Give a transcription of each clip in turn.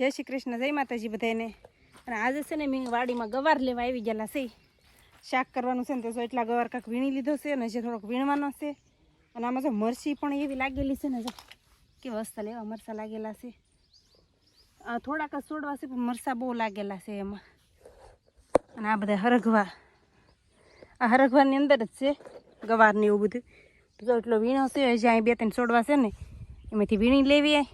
જય શ્રી કૃષ્ણ, જય માતાજી બધાને અને આજે છે ને મેં વાડીમાં ગવાર લેવા આવી ગયેલા છે. શાક કરવાનું છે ને તો એટલા ગવાર કાંક વીણી લીધો છે અને જે થોડોક વીણવાનો છે. અને આમાં જો મરસી પણ એવી લાગેલી છે ને જો કે વસ્તા લેવા મરસા લાગેલા છે. થોડાક છોડવા છે, પણ મરસા બહુ લાગેલા છે એમાં. અને આ બધા હરગવા. આ હરગવાની અંદર જ છે ગવારને એવું બધું. જો એટલો વીણો છે અહીં બે ત્રણ છોડવા છે ને, એમાંથી વીણી લેવી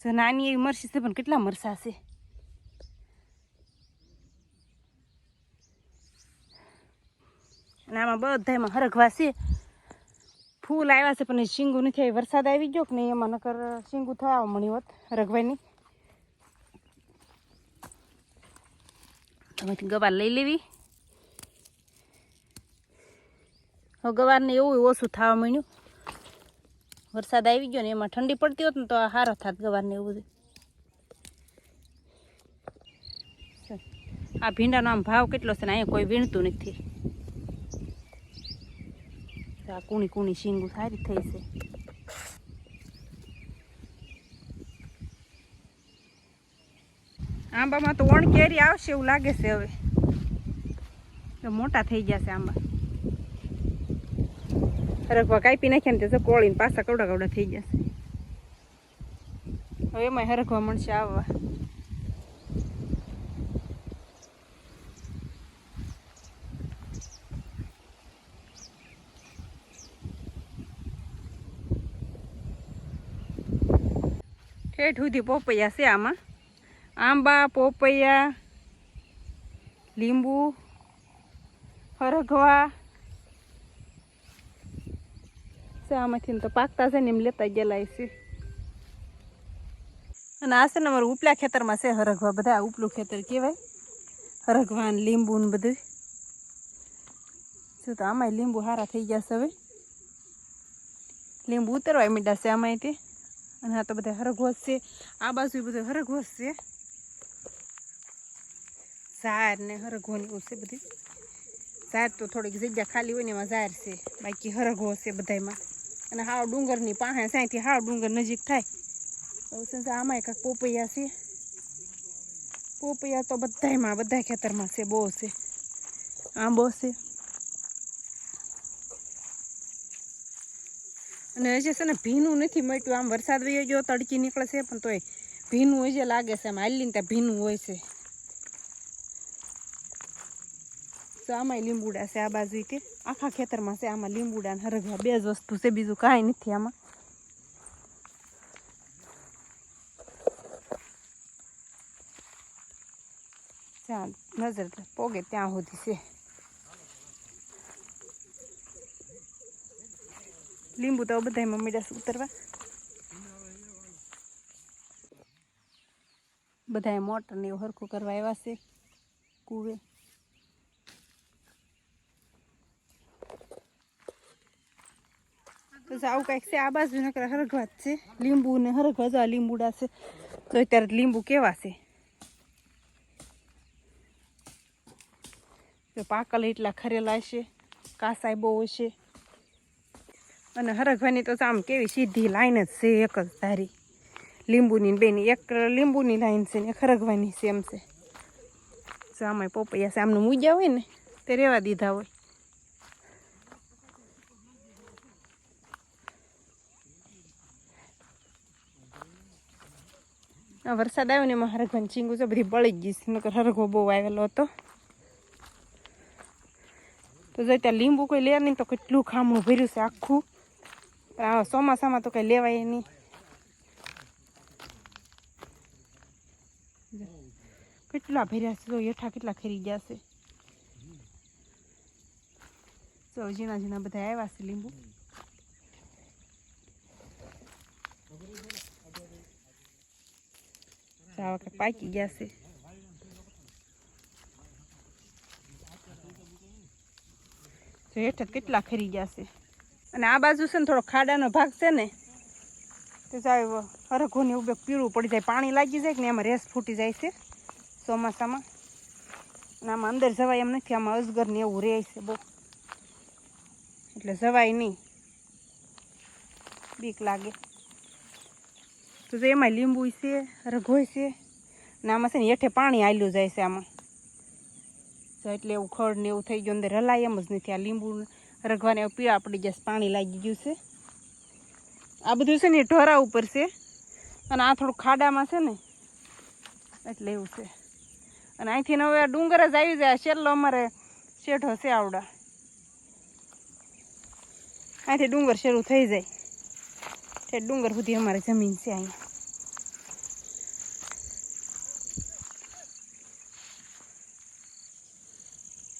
જો નાની એવી મરસી છે, પણ કેટલા મરસા છે? અને આમાં બધામાં હરખવા છે. ફૂલ આવ્યા છે, પણ શીંગું નથી. આવી વરસાદ આવી ગયો કે નહીં, એમાં નકર શીંગું થવા મળી હોત રઘવાની હવેથી ગવાર લઈ લેવી. હવે ગવારને એવું ઓછું થવા માંડ્યું વરસાદ આવી ગયો ને એમાં ઠંડી પડતી હોત ને તો આ સારો થાત ગવારને એવું બધું. આ ભીંડાનો આમ ભાવ કેટલો છે ને અહીંયા કોઈ વીણતું નથી. આ કુણી કુણી શીંગું સારી થઈ છે. આંબામાં તો વણ કેરી આવશે એવું લાગે છે હવે. મોટા થઈ ગયા છે આંબા. હરખવા કાપી નાખ્યા ને તો કોળીને પાછા કવડા કવડા થઈ જશે હવે એમાં હરખવા મળશે આવવા. ઠેઠ સુધી પોપૈયા છે આમાં. આંબા, પોપૈયા, લીંબુ હરગવા અને આ ઉપલા ખેતરમાં છે હરગવા, બધા ઉપલું લીંબુ ને શું તો આમાંય લીંબુ સારા થઈ ગયા છે હવે. લીંબુ ઉતરવા મીડા છે આમાંય અને આ તો બધા હરઘોસ છે. આ બાજુ બધું હરઘોસ છે. ઝાર ને હરઘો ને એવું છે બધી. ઝાર તો થોડીક જગ્યા ખાલી હોય ને એમાં ઝાર છે. બાકી હરગવો છે બધામાં અને હાવ ડુંગરની પાસે સાંઈથી હાવ ડુંગર નજીક થાય. ને આમાંય પોપૈયા છે. પોપૈયા તો બધામાં બધા ખેતરમાં છે, બહુ છે. આંબો છે. અને હજી છે ને ભીનું નથી મટ્યું. આમ વરસાદ વયો ગયો, તડકી નીકળે છે, પણ તોય ભીનું હજી લાગે છે. આમ હાલીને ત્યાં ભીનું હોય છે. તો આમાંય લીંબુડા છે આ બાજુ કે આખા ખેતરમાં છે, આમાં લીંબુડા ને હરગવા બે જ વસ્તુ છે, બીજું કાંઈ નથી આમાં. જ્યાં નજર પોગે ત્યાં સુધી છે. લીંબુ તો બધામાં મીડા ઉતરવા? બધાએ મોટર ને એવું હરખું કરવા આવ્યા છે, કુવે. તો આવું કંઈક છે આ બાજુ, નકરા હરગવા જ છે. લીંબુ ને હરગવા જો આ લીંબુડા છે. તો અત્યારે લીંબુ કેવા છે? તો પાકલ એટલા ખરેલા છે, કાસાય બહુ હશે અને હરગવાની તો આમ કેવી સીધી લાઈન જ છે એક જ ધારી. લીંબુની બેની એક લીંબુની લાઈન છે ને એક છે એમ છે. આમાં પોપૈયા છે, આમનું મૂજ્યા હોય ને, તે રેવા દીધા હોય. વરસાદ આવ્યો ને એમાં હરગવાની ચીંગું છે, બધી બળી ગઈ છે. નકર હરગવો બહુ આવેલો હતો. તો જો ત્યાં લીંબુ કોઈ લે નહીં તો કેટલું ખામણું ભર્યું છે આખું. આ ચોમાસામાં તો કંઈ લેવાય નહીં. કેટલા ભર્યા છે, જો હેઠા કેટલા ખરી ગયા છે. જો ઝીણા ઝીણા બધા આવ્યા છે લીંબુ. આવા કંઈક પાકી ગયા છે હેઠ કેટલા ખરી ગયા છે અને આ બાજુ છે ને થોડો ખાડાનો ભાગ છે ને તો સાહેબ હરખોની ઉભે પીળું પડી જાય પાણી લાગી જાય કે ને એમાં રેસ ફૂટી જાય છે ચોમાસામાં અને આમાં અંદર જવાય એમ નથી આમાં અજગર ને એવું રહે છે બહુ એટલે જવાય નહીં બીક લાગે તો જો એમાં લીંબુ છે રઘોય છે, ને આમાં છે ને હેઠે પાણી આલ્યું જાય છે આમાં. તો એટલે એવું ખડ ને એવું થઈ ગયું, અંદર રલાય એમ જ નથી. આ લીંબુ રઘવાને પીળા પડી જશે પાણી લાગી ગયું છે. આ બધું છે ને ઢોરા ઉપર છે. અને આ થોડું ખાડામાં છે ને, એટલે એવું છે. અને અહીંથી હવે આ ડુંગર જ આવી જાય. છેલ્લો અમારે શેઠો છે આવડા. અહીંથી ડુંગર શરૂ થઈ જાય. ડુંગર સુધી અમારે જમીન છે અહીંયા.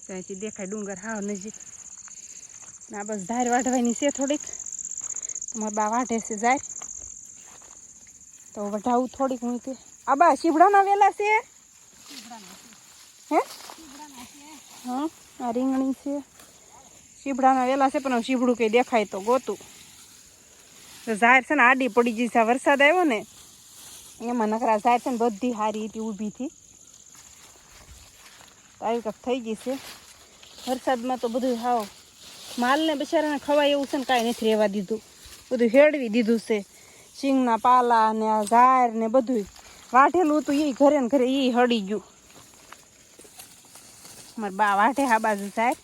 તો દેખાય ડુંગર હાવ નજીક. ના, બસ ધાર વાઢવાની છે થોડીક. તમારા બા વાઢે છે જાય તો વઢાવું થોડીક હું તે. આ બા શીભડાના વેલા છે? હે? હા, આ રીંગણી છે. શીભડાના વેલા છે, પણ શીભડું કંઈ દેખાય તો ગોતું. તો ઝાર છે ને આડી પડી જઈ છે. વરસાદ આવ્યો ને, એમાં નકરા ઝાર છે ને બધી હારી હતી ઊભી થી. તો આવી થઈ ગઈ છે. વરસાદમાં તો બધું હાવ. માલને બિચારાને ખવાય એવું છે ને કાંઈ નથી રહેવા દીધું. બધું હેળવી દીધું છે. સિંગના પાલા ને આ ઝાર ને બધું વાઢેલું હતું એ ઘરે ને ઘરે એ હળી ગયું. મારા બા વાઢે આ બાજુ સાહેબ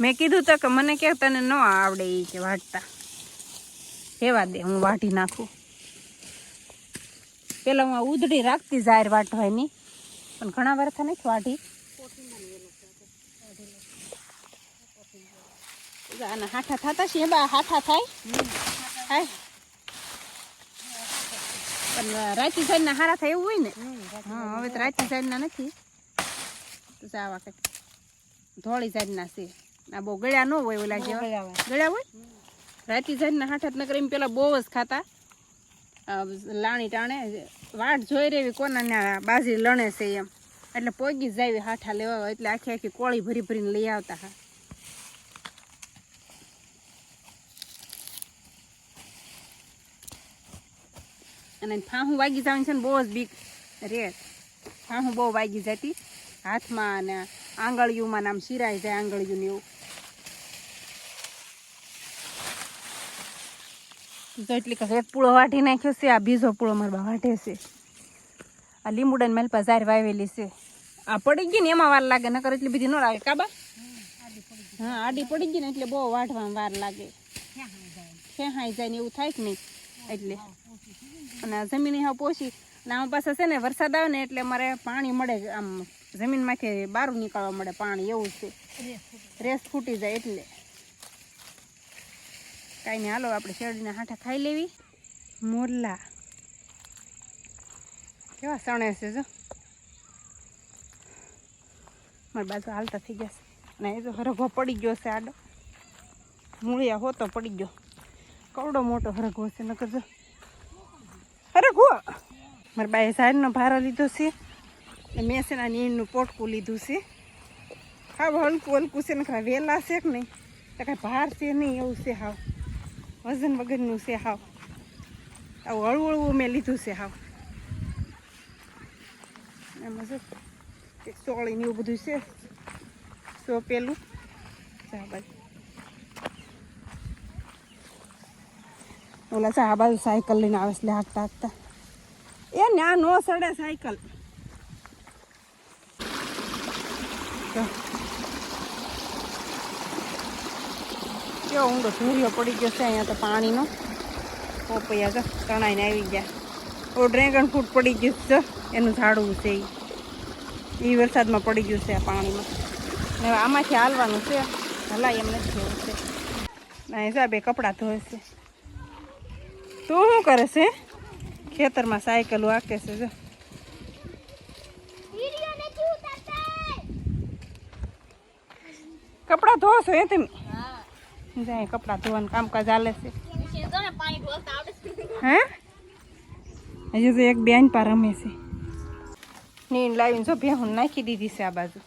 મેં કીધું તો કે મને કે તને ન આવડે એ કે વાટતા એવા દે, હું વાટી નાખું. પેલા હું ઉધડી રાખતી જાહેર વાટવાની પણ ઘણા વર્ષ નથી વાટી આના હાઠા થતા છે બા હાઠા થાય. થાય પણ રાતી સાઈડના હારા થાય એવું હોય ને? હા હવે તો રાતી સાઈડના નથી. તો આવા કંઈક ધોળી સાઈડના છે. આ બહુ ગળ્યા ન હોય ઓલા જેવા ગળ્યા હોય. રાતી સાઈડના હાઠા નકર એમ પેલા બહુ જ ખાતા. લાણી ટાણે વાટ જોઈ રહેવી કોના ને બાજરી લણે છે એમ. એટલે પોગી જ જાય હાઠા લેવા એટલે આખી આખી કોળી ભરી ભરીને લઈ આવતા હા. અને ફાહું વાગી જવાની છે ને બહુ જ બીક રે. ફાહું બહુ વાગી જતી. હાથમાં અને આંગળીઓમાં ને આમ શિરાઈ જાય આંગળીઓને એવું. તો એટલી કે એક પૂળો વાટી નાખ્યો છે આ બીજો પૂળો મારવા વાટે છે. આ લીંબુડાની મેલ પર વાવેલી છે. આ પડી ગઈ ને એમાં વાર લાગે નકર એટલી બધી ન લાગે. કાબા હા આડી પડી ગઈ ને એટલે બહુ વાટવામાં વાર લાગે. ખેહાઈ જાય? ને એવું થાય કે નહીં. એટલે અને આ જમીન હા પોષી અને આમાં પાસે છે ને વરસાદ આવે ને એટલે અમારે પાણી મળે આમ જમીનમાંથી બહાર નીકળવા મળે પાણી, એવું છે. રેસ ફૂટી જાય એટલે. કાંઈ નહીં, હાલો આપણે શેરડીના હાંઠા ખાઈ લેવી. મોરલા. કેવા સણે છે જો. મારી બાજુ હાલતા થઈ ગયા છે. અને એ તો હરગો પડી ગયો છે આડો. મૂળિયા હોતો પડી ગયો. કવડો મોટો હરગો છે, નકર જો. મારા બાએ ઝાડનો ભારો લીધો છે. મેં છે ને પોટકું લીધું છે. હાવ હલકું હલકું છે ને ખરા વહેલા છે કે નહીં? તો કાંઈ ભાર છે નહીં એવું છે હાવ. વજન વગરનું છે હાવ. આવું હળવું હળવું મેં લીધું છે હાવ. એમાં શું એક સોળી ને એવું બધું છે. સો પેલું. બાજુ ઓલા બાજુ સાયકલ લઈને આવે છે હાંકતા હાંકતા. એ ના નો સડે સાયકલ. કેવો ઊંડો સૂર્ય પડી ગયો છે અહીંયા તો પાણીનો. પોપૈયા જો, તણાઈને આવી ગયા. ઓ ડ્રેગન ફ્રૂટ પડી ગયું છે એનું ઝાડવું છે એ વરસાદમાં પડી ગયું છે આ પાણીમાં. આમાંથી હાલવાનું છે. હલાય એમ નથી જેવું છે. ના હિસાબે કપડાં ધોવે છે. તું શું કરે છે? ખેતરમાં સાયકલ વાકે છે જો. કપડાં ધો છો એ તમે? જાય કપડાં ધોવાનું કામકાજ ચાલે છે. હે? હજુ તો એક બેન પર રમે છે. નીણ લાવીને જો ભેહું નાખી દીધી છે આ બાજુ.